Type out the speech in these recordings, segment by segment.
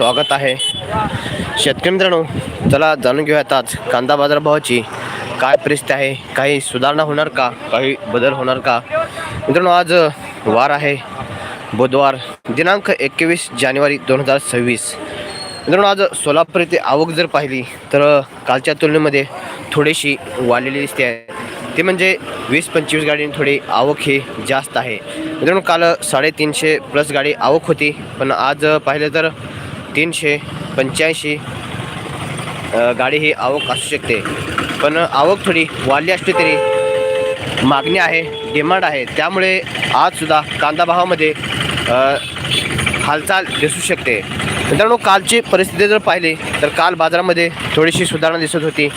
स्वागत आहे. शेतकरी मित्रांनो चला जाणून घेऊयात आज कांदा बाजारभावाची काय परिस्थिती आहे काही सुधारणा होणार का काही बदल होणार का? मित्रांनो आज वार आहे. बुधवार दिनांक एकवीस जानेवारी दोन हजार सव्वीस. मित्रांनो आज सोलापूर येथे आवक जर पाहिली तर कालच्या तुलनेमध्ये थोडीशी वाढलेली दिसते. आहे ते म्हणजे वीस पंचवीस गाडीने थोडी आवक ही जास्त आहे. मित्रांनो काल साडेतीनशे प्लस गाडी आवक होती पण आज पाहिलं तर तीनशे पंच्याऐंशी गाडी ही आवक असू शकते. पण आवक थोडी वाढली असली तरी मागणी आहे डिमांड आहे. त्यामुळे आजसुद्धा कांदा भावामध्ये हालचाल दिसू शकते. मित्रांनो कालची परिस्थिती जर पाहिली तर काल बाजारामध्ये थोडीशी सुधारणा दिसत होती.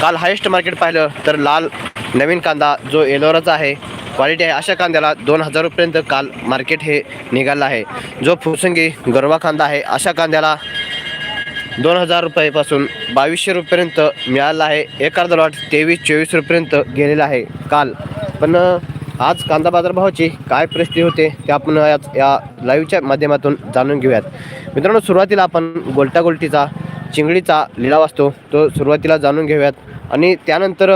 काल हायेस्ट मार्केट पाहिलं तर लाल नवीन कांदा जो एलोराचा आहे क्वालिटी आहे. अशा कांद्याला दोन हजार रुपयेपर्यंत काल मार्केट हे निघालं आहे. जो फुरसंगी गरवा कांदा आहे अशा कांद्याला दोन हजार रुपयापासून बावीसशे रुपयेपर्यंत मिळाला आहे. एक अर्धा लॉट तेवीस चोवीस रुपयेपर्यंत गेलेला आहे काल. पण आज कांदा बाजारभावाची काय परिस्थिती होते ते आपण आज या लाईव्हच्या माध्यमातून जाणून घेऊयात. मित्रांनो सुरुवातीला आपण गोलटा गोलटीचा चिंगडीचा लिलाव असतो तो सुरुवातीला जाणून घेऊयात. आणि त्यानंतर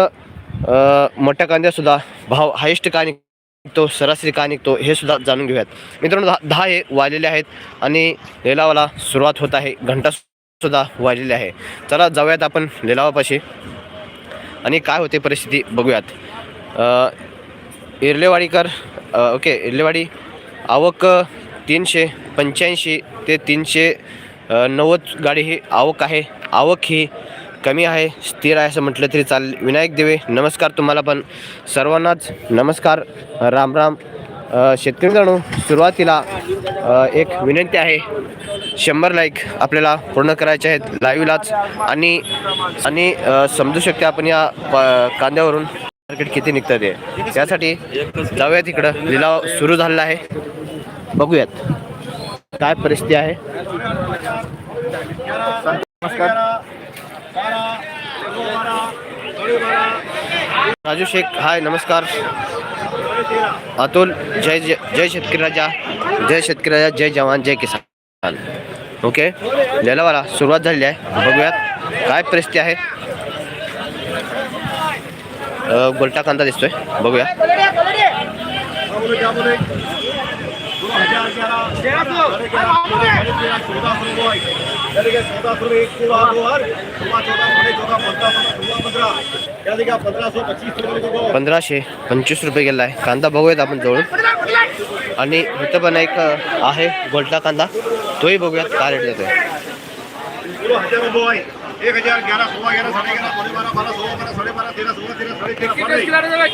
मोठ्या कांद्यासुद्धा भाव हायेस्ट का निघतो सरासरी का निघतो हे सुद्धा जाणून घेऊयात. मित्रांनो दहा दहा हे वाजलेले आहेत आणि लिलावाला सुरुवात होत आहे. घंटासुद्धा वाजलेली आहे. चला जाऊयात आपण लिलावापाशी. आणि काय होते परिस्थिती बघूयात. इर्लेवाडीकर ओके इर्लेवाडी आवक तीनशे पंच्याऐंशी ते तीनशे नव्वद गाडी ही आवक आहे. आवक ही कमी आहे स्थिर आहे असं म्हटलं तरी चालेल. विनायक देवे नमस्कार तुम्हाला पण. सर्वांनाच नमस्कार. राम राम. शेतकरी मित्रांनो सुरुवातीला एक विनंती आहे. शंभर लाईक आपल्याला पूर्ण करायचे आहेत लाईव्हलाच आणि आणि समजू शकते आपण या प- कांद्यावरून मार्केट किती निघतं ते. त्यासाठी जाऊयात इकडं. लिलाव सुरू झालेला आहे. बघूयात. काय परिस्थिती आहे? नमस्कार. राजू शेख, हाय, नमस्कार. अतुल, जय जय शेतकरी राजा. जय शेतकरी राजा, जय जवान, जय किसान. ओके लिलावाला सुरुवात झालेली आहे. बघूयात काय परिस्थिती आहे. गोलटा कांदा दिसतोय. बघूया. पंधराशे पंधराशे पंचवीस रुपये गेला आहे कांदा बघूयात आपण जवळून आणि इथं पण एक आहे गोलटा कांदा तोही बघूयात काय रेट एक हजार ग्यारह ग्यारह ग्यारह तेरा पंधरा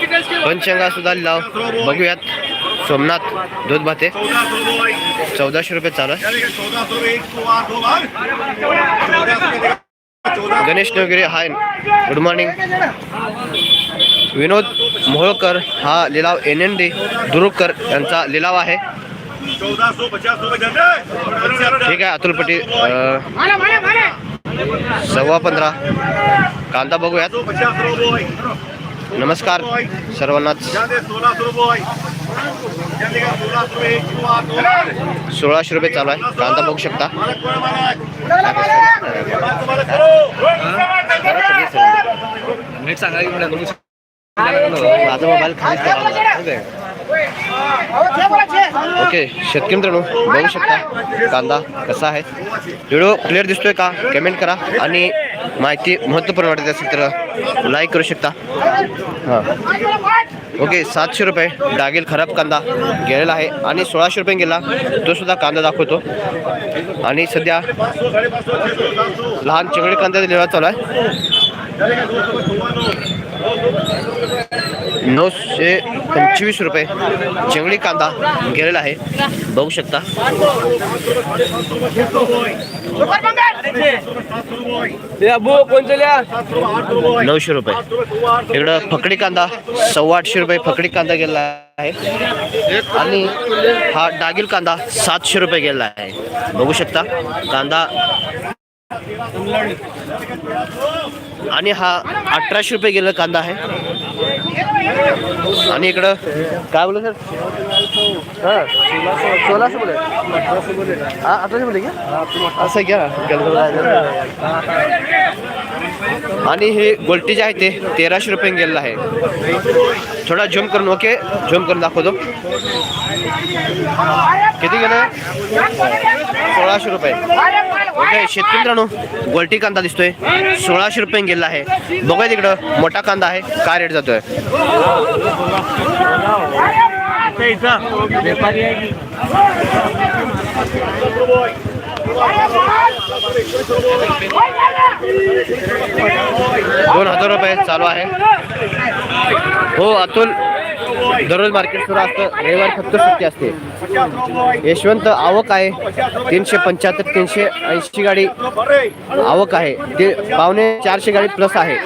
पंचंगा सुद्धा लाव बघूयात सोमनाथ दूध भाते. चौदाशे रुपये चालू आहे. Ganesh Navgire hi. Good morning Vinod Moholkar हा लिलाव एन एन डी दुरुकर यांचा लिलाव आहे. ठीक आहे अतुल पटी सव्वा पंधरा. कांदा बघूयात. नमस्कार सर्वांनाच. सोळाशे रुपये चालू आहे. कांदा बघू शकता. माझा मोबाईल खालीच ओके शेतकरी मित्रांनो बघू शकता कांदा कसा आहे. व्हिडिओ क्लिअर दिसतोय का? कमेंट करा. आणि माहिती महत्त्वपूर्ण वाटत असेल तर लाईक करू शकता. हां. ओके सातशे रुपये डागेल खराब कांदा गेलेला आहे आणि सोळाशे रुपये गेला तो सुद्धा कांदा दाखवतो. आणि सध्या लहान चिंगडी कांदा लिहा चालू आहे. नऊशे पंचवीस रुपये चिंगडी कांदा गेलेला आहे. बघू शकता. नऊशे रुपये. इकडं फकडी कांदा सव्वा आठशे रुपये फकडी कांदा गेला आहे. आणि हा डागिल कांदा सातशे रुपये गेला आहे. बघू शकता कांदा आणि हा अठराशे रुपये गेला कांदा आहे. आणि इकडं काय बोल सर? हां सोळाशे बोले हां अठराशे बोले का? असं घ्या. आणि हे गोल्टी जे आहे ते तेराशे रुपये गेलेलं आहे. थोडा झूम करून ओके? झूम करून दाखवतो. किती गेलं? सोळाशे रुपये. ओके शेतकरी मित्रांनो गोलटी कांदा दिसतोय. सोळाशे रुपये गेलेला आहे. बघा तिकडं मोठा कांदा आहे. काय रेट जातोय? दोन हजार रुपये चालू आहे. हो अतुल दररोज मार्केट सुरू असतं. रविवार फक्त सुट्टी असते. यशवंत आवक आहे. तीनशे पंच्याहत्तर तीनशे ऐंशी गाडी आवक आहे. ते पावणे चारशे गाडी प्लस आहे.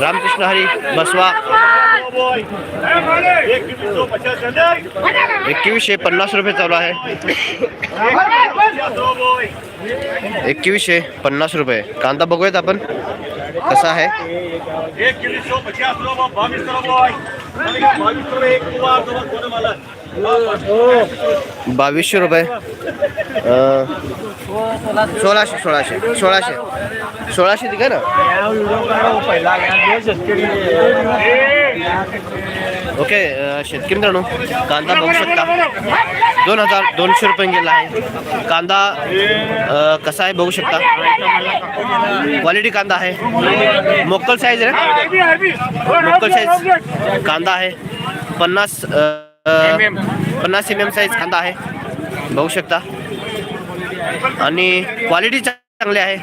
रामकृष्ण हरी बसवा. एकवीसशे पन्नास रुपये चालू आहे. एकवीसशे पन्नास रुपये. कांदा बघूयात आपण. कसा आहे? बावीसशे रुपये. सोळाशे सोळाशे सोळाशे. सोळाशे दिका ना? ओके शेतकरी मित्रांनो कांदा बघू शकता. दोन हजार दोनशे रुपये गेला आहे. कांदा कसा आहे बघू शकता. क्वालिटी कांदा आहे. मोकल साईज आहे मोकल साईज कांदा आहे. पन्नास पन्नास एम एम साईज कांदा आहे. बघू शकता. आणि क्वालिटी चांगली आहे.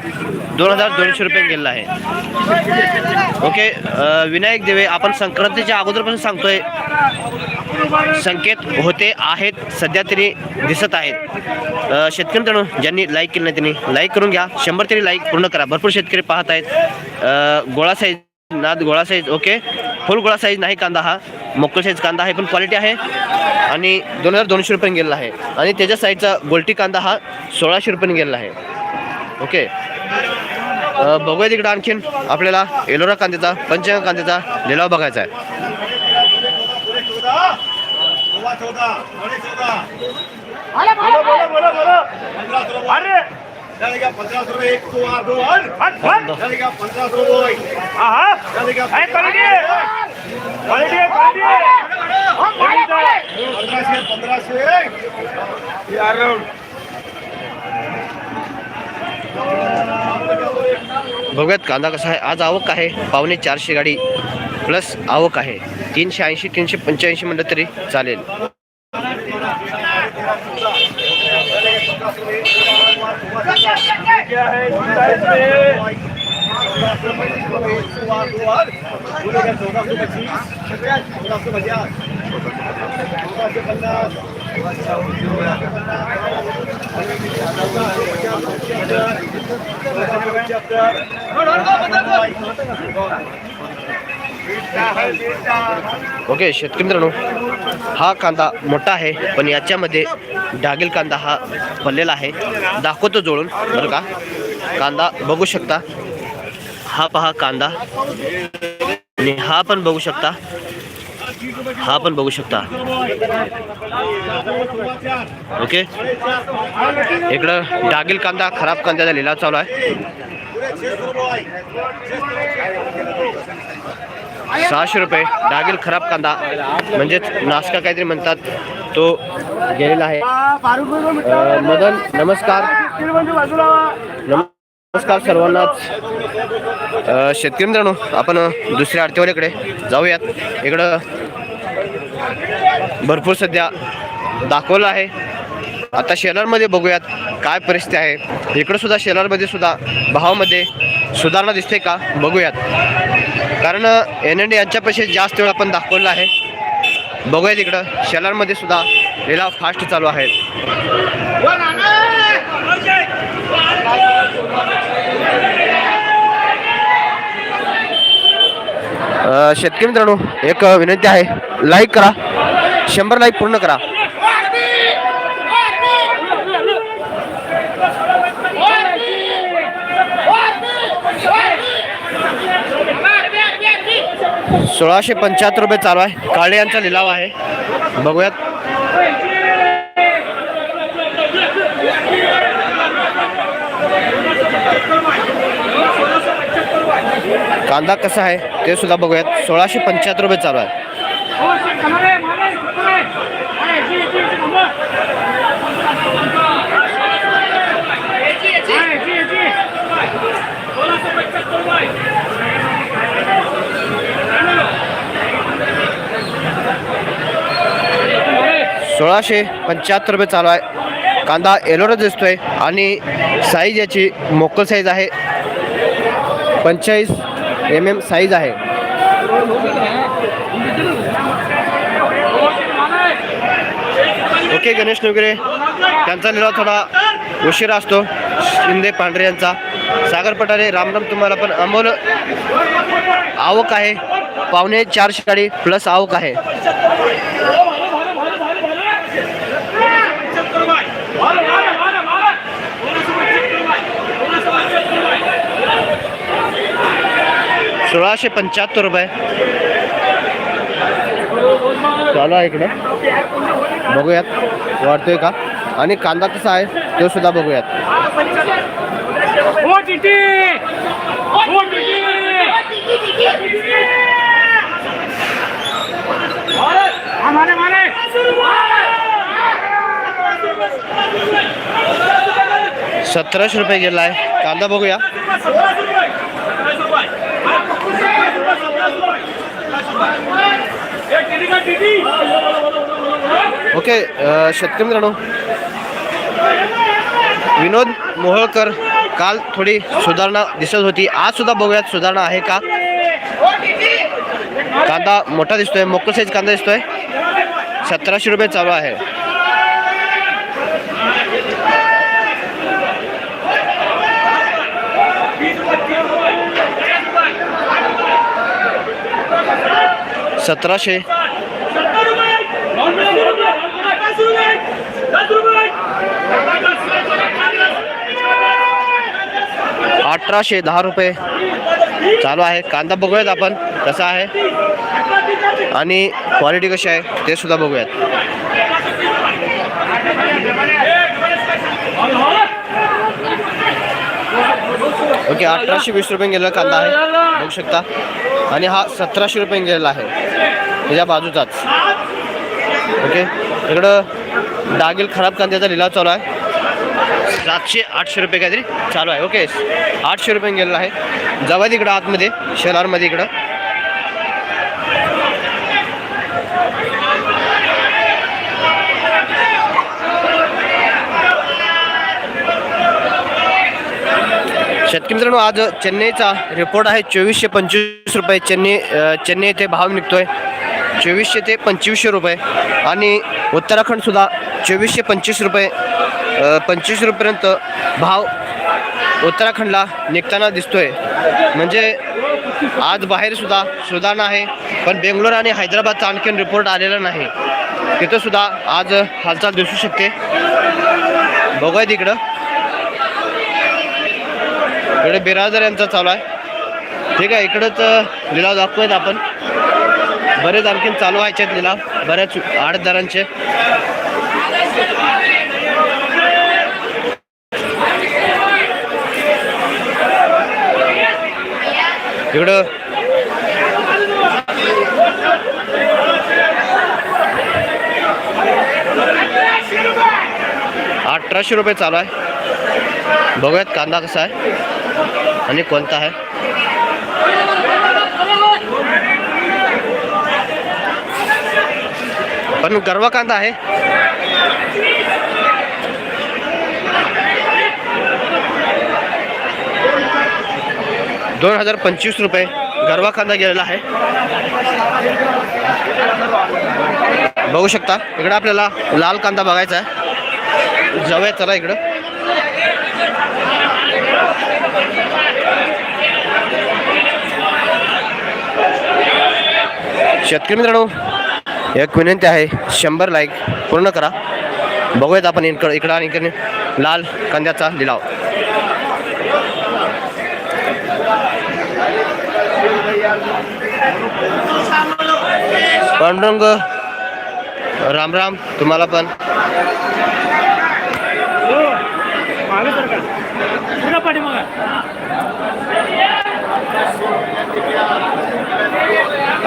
दोन हजार दोनशे रुपये गेलेला आहे. ओके विनायक देवे आपण संक्रांतीच्या अगोदरपासून सांगतोय. संकेत होते आहेत सध्या तरी दिसत आहेत. शेतकरी मित्रांनो ज्यांनी लाईक केलं नाही त्यांनी लाईक करून घ्या. शंभर तरी लाईक पूर्ण करा. भरपूर शेतकरी पाहत आहेत. गोळा साईज नाद गोळा साईज ओके. फुल गोळा साईज नाही कांदा हा. मोकळ साईज कांदा आहे पण क्वालिटी आहे. आणि दोन हजार दोनशे रुपये गेलेला आहे. आणि त्याच्या साईजचा गोल्टी कांदा हा सोळाशे रुपये गेलेला आहे. ओके. बघूया तिकडं आणखीन आपल्याला एलोरा कांद्याचा पंचांग कांद्याचा लिलाव बघायचा आहे. चौदा दोन झाले का पंधरा रुपये झाले का पंधराशे पंधराशे बघूयात कांदा कसा आहे. आज आवक आहे. पावणे चारशे गाडी प्लस आवक आहे. तीनशे ऐंशी तीनशे पंच्याऐंशी म्हणलं तरी चालेल. ओके शेतकरी मित्रांनो हा कांदा मोठा आहे पण याच्यामध्ये डागेल कांदा हा पडलेला आहे. दाखवतो जोडून बरं का? कांदा बघू शकता. हा पहा कांदा. आणि हा पण बघू शकता. हा पण बघू शकता. ओके? इकडं डागील कांदा खराब कांद्याचा लिलाव चालू आहे. सहाशे रुपये डागील खराब कांदा. म्हणजेच नाश्का काहीतरी म्हणतात तो गेलेला आहे. मदन नमस्कार. नमस्कार सर्वांनाच शेतकरी मित्रांनो आपण दुसऱ्या आरतीवाल्याकडे जाऊयात. इकडं भरपूर सध्या दाखवलं आहे. आता शेलारमध्ये बघूयात काय परिस्थिती आहे. इकडं सुद्धा शेलारमध्ये सुद्धा भावामध्ये सुधारणा दिसते का? बघूयात. कारण एन एन डी यांच्यापेक्षा जास्त वेळ आपण दाखवलं आहे. बघूयात इकडं. शेलारमध्ये सुद्धा लिलाव फास्ट चालू आहे. शेतकरी मित्रांनो एक विनंती आहे. लाईक करा. शंभर लाईक पूर्ण करा. सोळाशे पंच्याहत्तर रुपये चालू आहे. काळे यांचा लिलाव आहे. बघूयात. कांदा कसा आहे ते सुद्धा बघूयात. सोळाशे पंच्याहत्तर रुपये चालू आहे. सोळाशे पंच्याहत्तर रुपये चालू आहे. कांदा एलोरा दिसतोय आणि साईज याची मोकल साईज आहे. पंचेचाळीस एम एम साईज आहे. के गणेश वगैरे त्यांचा लिलाव थोडा उशिरा असतो. शिंदे पांढरे यांचा. सागर पठारे रामराम तुम्हाला पण अमोल आवक आहे. पावणे चारशे गाडी प्लस आवक आहे. सोळाशे पंच्याहत्तर रुपये. चालू आहे इकडं. बघूयात. वाढतोय का? आणि कांदा कसा आहे तो सुद्धा बघूयात. सतराशे रुपये गेला आहे कांदा बघूया. ओके uh, शेतकरी मित्रांनो. विनोद मोहोळकर काल थोडी सुधारणा दिसत होती. आज सुद्धा बघूयात सुधारणा आहे का? कांदा मोठा दिसतोय मोकळ साईज कांदा दिसतोय. सतराशे रुपये चालू आहे. सतराशे अठराशे दहा रुपये चालू आहे. कांदा बघूयात आपण कसा आहे आणि क्वालिटी कशी आहे ते सुद्धा बघूयात. ओके अठराशे वीस रुपये गेलेला कांदा आहे. बघू शकता. आणि हा सतराशे रुपये गेलेला आहे. त्याच्या बाजूचाच. ओके इकडं डागिल खराब कांद्याचा लिलाव चालू आहे. सातशे आठशे रुपये काहीतरी चालू आहे. ओके. आठशे रुपये गेलेला आहे. जावा तिकडं आतमध्ये शेलारमध्ये इकडं. शेतकरी मित्रांनो आज चेन्नईचा रिपोर्ट आहे. चोवीसशे पंचवीस रुपये चेन्नई चेन्नई येथे भाव निघतोय. चोवीसशे ते पंचवीसशे रुपये. आणि उत्तराखंडसुद्धा चोवीसशे पंचवीस रुपये पंचवीस रुपयेपर्यंत भाव उत्तराखंडला निघताना दिसतोय. म्हणजे आज बाहेरसुद्धा सुधारणा आहे पण बेंगलोर आणि हैदराबादचा आणखीन रिपोर्ट आलेला नाही. तिथं सुद्धा आज हालचाल दिसू शकते. बघूया तिकडं. इकडे बिराजर यांचा चालू आहे. ठीक आहे इकडंच लिलाव दाखवूयात आपण. बरेच आणखीन चालू व्हायचे आहेत लिलाव. बऱ्याच आडतदारांचे. इकडं. अठराशे रुपये चालू आहे. बघूयात कांदा कसा आहे आणि कोणता आहे. पण गरवा कांदा आहे. दोन हजार पंचवीस रुपये गरवा कांदा गेलेला आहे. बघू शकता इकडं आपल्याला लाल कांदा बघायचा आहे. जाऊया चला इकडं. शेतकरी मित्रांनो एक विनंती आहे शंभर लाईक पूर्ण करा. बघूयात आपण इकडं इकडं आणि इकडे लाल कांद्याचा लिलाव. पांडुरंग राम राम तुम्हाला पण.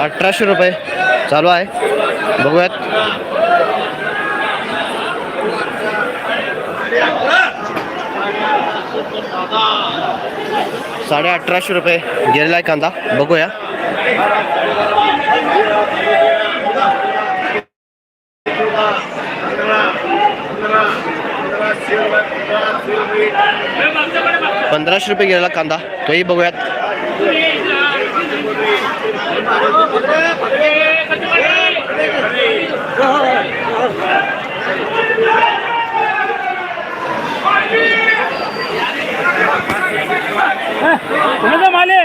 अठराशे रुपये चालू आहे. बघूयात. साडे अठराशे रुपये गेलेला आहे कांदा. बघूया. पंधराशे रुपये गेलेला कांदा. तोही बघूयात. कुणाचं माले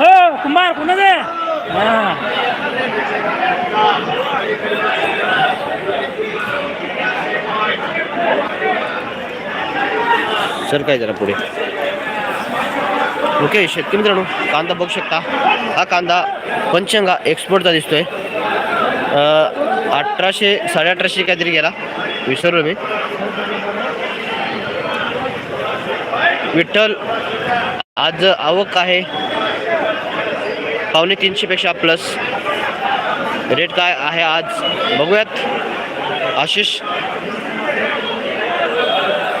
हो कुंभार कुणाचं आहे? सर काय जरा पुढे. ओके शेतकरी मित्रांनो कांदा बघू शकता. हा कांदा पंचंगा एक्सपोर्टचा दिसतोय. अठराशे साडे अठराशे काहीतरी गेला. विसरलो मी. विठ्ठल आज आवक आहे. पावणे तीनशेपेक्षा प्लस रेट काय आहे आज? बघूयात. आशिष.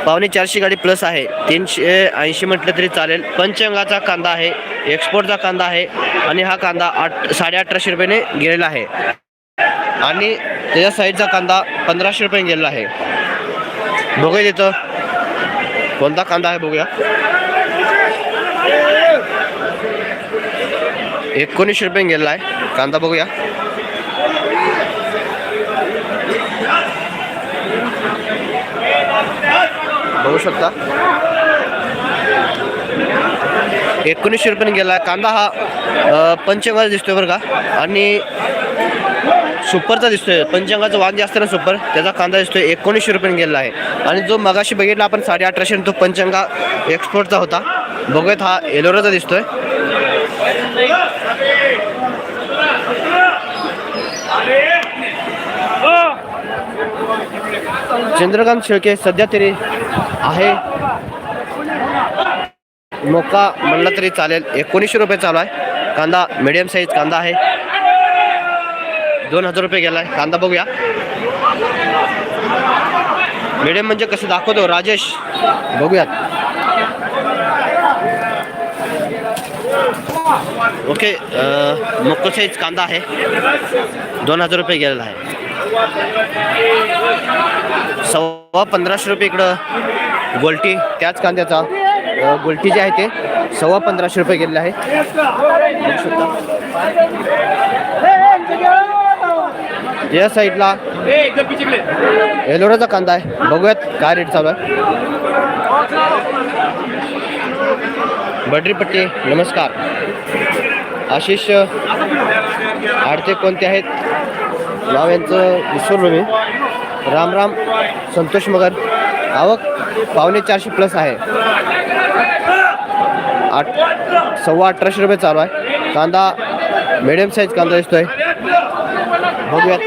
पावणे चारशे गाडी प्लस आहे. तीनशे ऐंशी म्हटलं तरी चालेल. पंचंगाचा कांदा आहे. एक्सपोर्टचा कांदा आहे. आणि हा कांदा आठ साडे अठराशे रुपयाने गेलेला आहे. आणि त्याच्या साईडचा कांदा पंधराशे रुपयाने गेलेला आहे. बघूया तिथं. कोणता कांदा आहे बघूया. एकोणीसशे रुपये गेलेला आहे. कांदा बघूया. बघू शकता. एकोणीसशे रुपयाने गेला कांदा हा पंचंगाचा दिसतोय बरं का? आणि सुपरचा दिसतोय. पंचंगाचं वाद जास्त ना सुपर? त्याचा कांदा दिसतोय. एकोणीसशे रुपयाने गेला आहे. आणि जो मगाशी बघितला आपण साडे अठराशे तो पंचंगा एक्सपोर्टचा होता. बघूयात हा एलोराचा दिसतोय. चंद्रकांत शेळके सध्या तरी आहे. मोका म्हणलं तरी चालेल. एकोणीसशे रुपये चालू आहे. कांदा मिडियम साईज कांदा आहे. दोन हजार रुपये गेलाय. कांदा बघूया. मिडियम म्हणजे कसं दाखवतो? राजेश बघूयात. ओके मोको साईज कांदा आहे. दोन हजार रुपये गेलेला आहे. सव्वा पंधराशे रुपये इकडं. गोलटी त्याच कांद्याचा. गोलटी जे आहे ते सव्वा पंधराशे रुपये गेलेलं आहे. या साईडला एलोराचा कांदा आहे. बघूयात काय रेट चालू आहे. बटरीपट्टी नमस्कार. आशिष आडते कोणते आहेत? नाव यांचं विसरलो मी. राम राम संतोष मगर. आवक पावणे चारशे प्लस आहे. आठ सव्वा अठराशे रुपये चालू आहे. कांदा मिडियम साईज कांदा दिसतोय. बघूयात.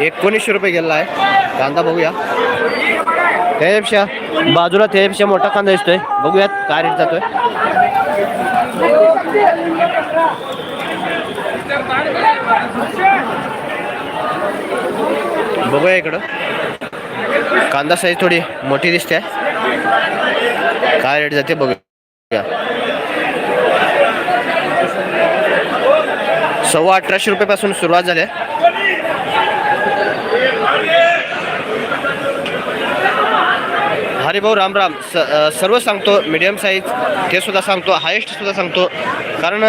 एकोणीसशे रुपये गेलेला आहे. कांदा बघूया. त्याच्यापेक्षा बाजूला त्याच्यापेक्षा मोठा कांदा दिसतोय. बघूयात काय रेट जातोय. बघूया इकडं. कांदा साईज थोडी मोठी दिसते. काय रेट जाते बघूया. सव्वा अठराशे रुपयापासून सुरुवात झाली. आहे. भाऊ राम राम. स सर्व सांगतो मीडियम साईज ते सुद्धा सांगतो हायेस्ट सुद्धा सांगतो. कारण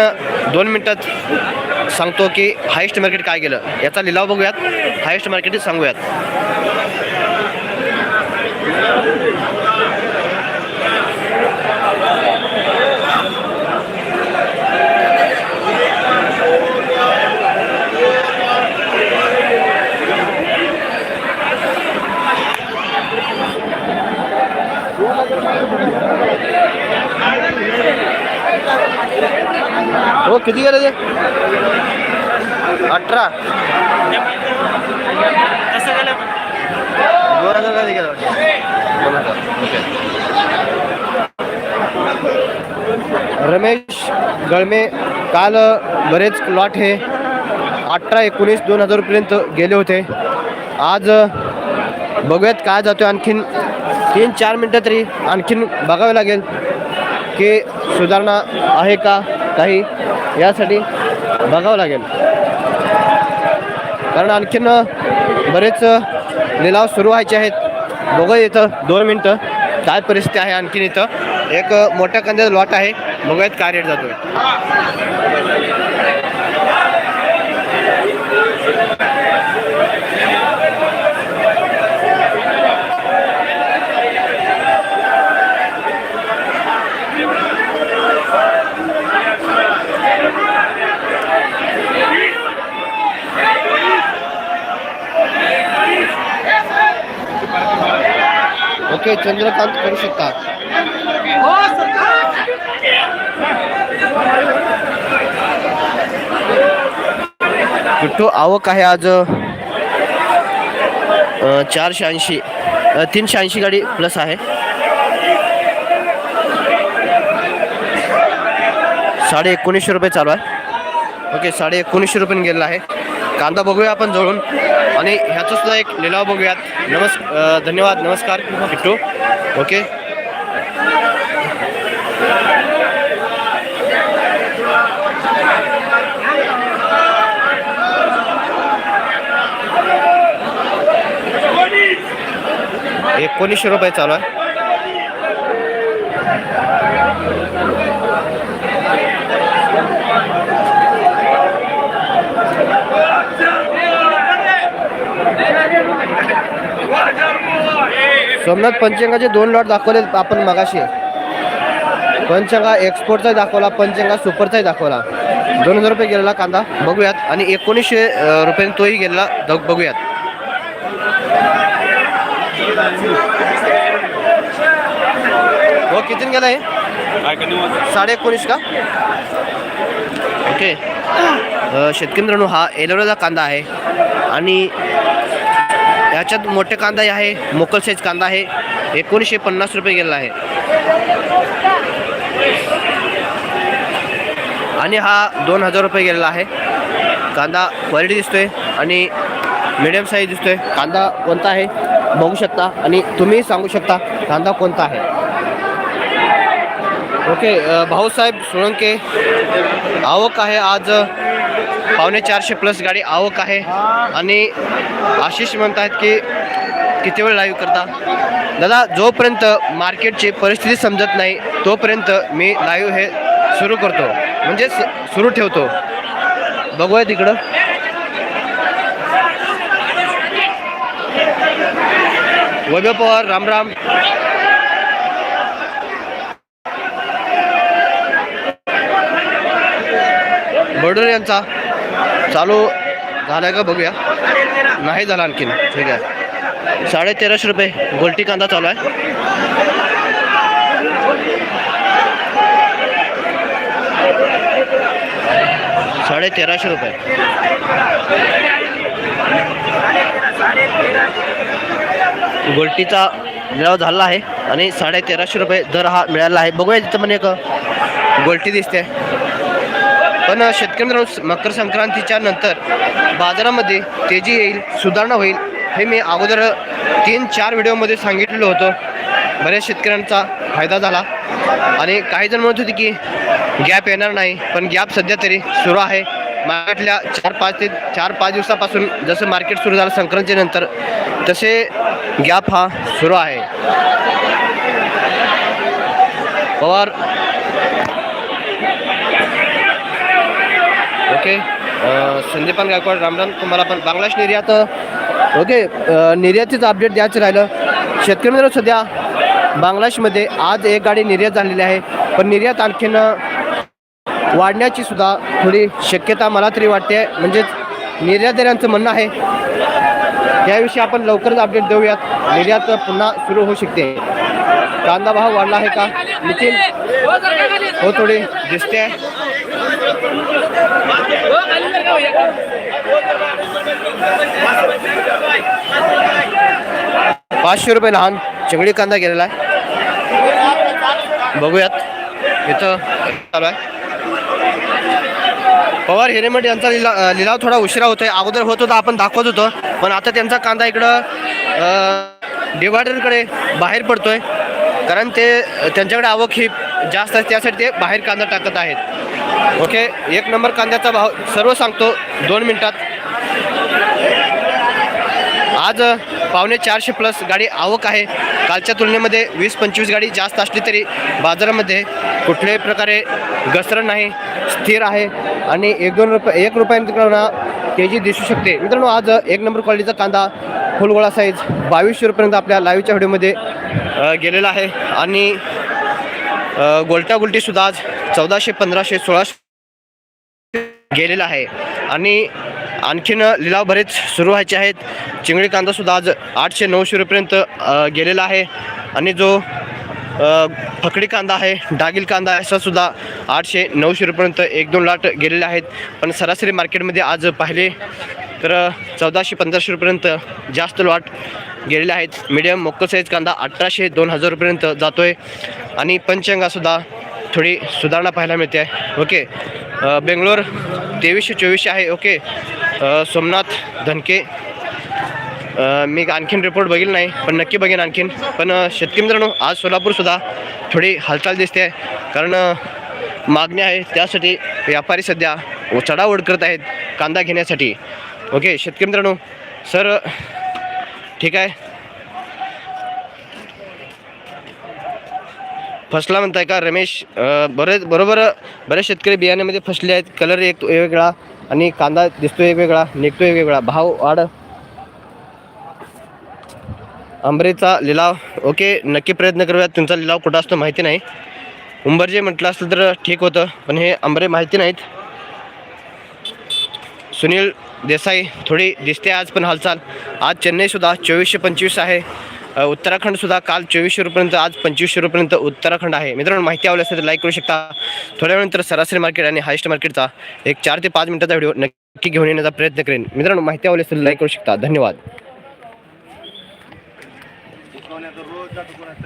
दोन मिनटात सांगतो की हायेस्ट मार्केट काय गेलं? याचा लिलाव बघूयात. हायेस्ट मार्केट सांगूयात. हो किती गेलं ते अठरा दोन हजार कधी गेलं दोन हजार ओके रमेश गळमे काल बरेच लॉट हे. अठरा एकोणीस दोन हजारपर्यंत गेले होते. आज बघूयात काय जातो आणखीन तीन चार मिनटं तरी आणखीन बघावं लागेल. की सुधारणा आहे का काही यासाठी बघावं लागेल. कारण आणखीन बरेच लिलाव सुरू व्हायचे आहेत. बघू इथं दोन मिनटं. काय परिस्थिती आहे आणखीन इथं? एक मोठ्या कंद्याचा लॉट आहे. बघूयात काय रेट जातोय ओके चंद्रकांत करू शकता किट्टू आवक आहे आज चारशे ऐंशी तीनशे ऐंशी गाडी प्लस आहे. साडे एकोणीसशे रुपये चालू आहे. ओके साडे एकोणीसशे रुपये गेलेला आहे. कांदा बघूया आपण जवळून आणि ह्याचं सुद्धा एक लिलाव बघूयात. नमस् धन्यवाद. नमस्कार किट्टू ओके. एकोणीसशे रुपये चालू आहे. सोमनाथ पंचंगाचे दोन लॉट दाखवले आपण मगाशी. पंचंगा एक्सपोर्टचा दाखवला पंचंगा सुपरचाही दाखवला. दोन हजार रुपये गेलेला कांदा बघूयात. आणि एकोणीसशे रुपये तोही गेलेला बघूयात. हो कितीन गेला हे? साडे एकोणीस का? ओके शेतकरी हा एलोराचा कांदा आहे. आणि याच्यात मोठे कांदा आहे मोकल साईज कांदा आहे. एकोणीसशे पन्नास रुपये गेलेला आहे. आणि हा दोन हजार रुपये गेलेला आहे. कांदा क्वालिटी दिसतोय आणि मिडियम साईज दिसतोय. कांदा कोणता आहे? बघू शकता आणि तुम्ही सांगू शकता कांदा कोणता आहे. ओके भाऊसाहेब सोळंके आवक आहे आज पावणे चारशे प्लस गाडी आवक आहे. आणि आशिष आहेत की किती वेळ लाईव्ह करता? दादा जोपर्यंत मार्केटची परिस्थिती समजत नाही तोपर्यंत मी लाईव्ह हे सुरू करतो. म्हणजे सुरू ठेवतो. बघूया तिकडं. वैभव पवार राम राम. बर्डर यांचा चालू झालाय का बघूया. नाही झाला आणखीन. ठीक आहे. साडे तेराशे रुपये गोलटी कांदा चालू आहे. साडे तेराशे रुपये. गोल्टीचा लिलाव झाला आहे आणि साडे तेराशे रुपये दर हा मिळाला आहे. बघूया तिथं पण एक गोल्टी दिसते. पण शेतकरी मकर संक्रांतीच्या नंतर बाजारामध्ये तेजी येईल सुधारणा होईल हे मी अगोदर तीन चार व्हिडिओमध्ये सांगितलेलं होतं. बऱ्याच शेतकऱ्यांचा फायदा झाला. आणि काही जण म्हणत होते की गॅप येणार नाही. पण गॅप सध्या तरी सुरू आहे. मार्केटला चार पाच ते चार पाच दिवसापासून जसं मार्केट सुरू झालं संक्रांतीनंतर तसे गॅप हा सुरू आहे. पवार. ओके. संदीपान गायकवाड रामराम तुम्हाला पण बांगलादेश निर्यात ओके. निर्यातीचं अपडेट द्यायचं राहिलं. शेतकरी मित्र सध्या बांगलादेशमध्ये आज एक गाडी निर्यात झालेली आहे. पण निर्यात आणखीन वाढण्याची सुद्धा थोडी शक्यता मला तरी वाटते म्हणजेच निर्यातदारांचं म्हणणं आहे. याविषयी आपण लवकरच अपडेट देऊयात. निर्यात पुन्हा सुरू होऊ शकते. कांदा भाव वाढला आहे का? नितीन हो थोडी दिसते. आहे पाचशे रुपये लहान चिंगडी कांदा गेलेला आहे. बघूयात. इथं चालू आहे. पवार हिरेमठ यांचा लिला लिलाव थोडा उशिरा होतोय. अगोदर होत होता आपण दाखवत होतो. पण आता त्यांचा कांदा इकडं डिवायडरकडे बाहेर पडतोय. कारण ते त्यांच्याकडे आवक ही जास्त आहे त्यासाठी ते बाहेर कांदा टाकत आहेत. ओके एक नंबर कांद्याचा भाव सर्व सांगतो दोन मिनिटात. आज पावणे चारशे प्लस गाडी आवक आहे. कालच्या तुलनेमध्ये वीस पंचवीस गाडी जास्त असली तरी बाजारामध्ये कुठल्याही प्रकारे घसरण नाही स्थिर आहे आणि एक दोन रुपये एक रुपयांना तेजी दिसू शकते. मित्रांनो आज एक नंबर क्वालिटीचा कांदा फुलगोळा साईज बावीसशे रुपयेपर्यंत आपल्या लाईव्हच्या व्हिडिओमध्ये गेलेला आहे. आणि गोलटागुलटीसुद्धा आज चौदाशे पंधराशे सोळाशे गेलेला आहे. आणि आणखीन लिलाव बरेच सुरू व्हायचे आहेत. चिंगडी कांदासुद्धा आज आठशे नऊशे रुपयेपर्यंत गेलेला आहे. आणि जो फकडी कांदा आहे डागिल कांदा आहे असा आठशे नऊशे रुपयेपर्यंत एक दोन लाट गेलेले आहेत. पण सरासरी मार्केटमध्ये आज पाहिले तर चौदाशे पंधराशे रुपयेपर्यंत जास्त लॉट गेलेले आहेत. मीडियम मोक्को साईज कांदा अठराशे दोन हजार रुपयेपर्यंत जातो आहे आणि पंचंगासुद्धा थोडी सुधारणा पाहायला मिळते. आहे ओके बेंगलोर तेवीसशे चोवीसशे आहे. ओके. सोमनाथ धनके. मी आणखीन रिपोर्ट बघेल नाही पण नक्की बघेन आणखीन. पण शेतकरी मित्रांनो आज सोलापूरसुद्धा थोडी हालचाल दिसते. आहे कारण मागणी आहे त्यासाठी व्यापारी सध्या चढाओढ करत आहेत कांदा घेण्यासाठी. ओके शेतकरी मित्रांनो सर ठीक आहे. फसला म्हणताय का रमेश? बरेच बरोबर बरेच शेतकरी बियाण्यामध्ये फसले आहेत. कलर एक वेगवेगळा आणि कांदा दिसतो एक वेगळा निघतो एक वेगळा. भाव वाढ. आंबरेचा लिलाव. ओके नक्की प्रयत्न करूयात. तुमचा लिलाव कुठं असतो माहिती नाही. उंबरजे म्हटलं असलं तर ठीक होतं पण हे आंबरे माहिती नाहीत. सुनील देसाई थोडी दिसते आज पण हालचाल. आज चेन्नईसुद्धा चोवीसशे पंचवीस आहे. उत्तराखंडसुद्धा काल चोवीसशे रुपयेपर्यंत आज पंचवीसशे रुपयेपर्यंत उत्तराखंड आहे. मित्रांनो माहिती आवली असेल तर लाईक करू शकता. थोड्या वेळानंतर सरासरी मार्केट आणि हायस्ट मार्केटचा एक चार ते पाच मिनिटाचा व्हिडिओ नक्की घेऊन येण्याचा प्रयत्न करेन. मित्रांनो माहिती आवली असेल लाईक करू शकता. धन्यवाद.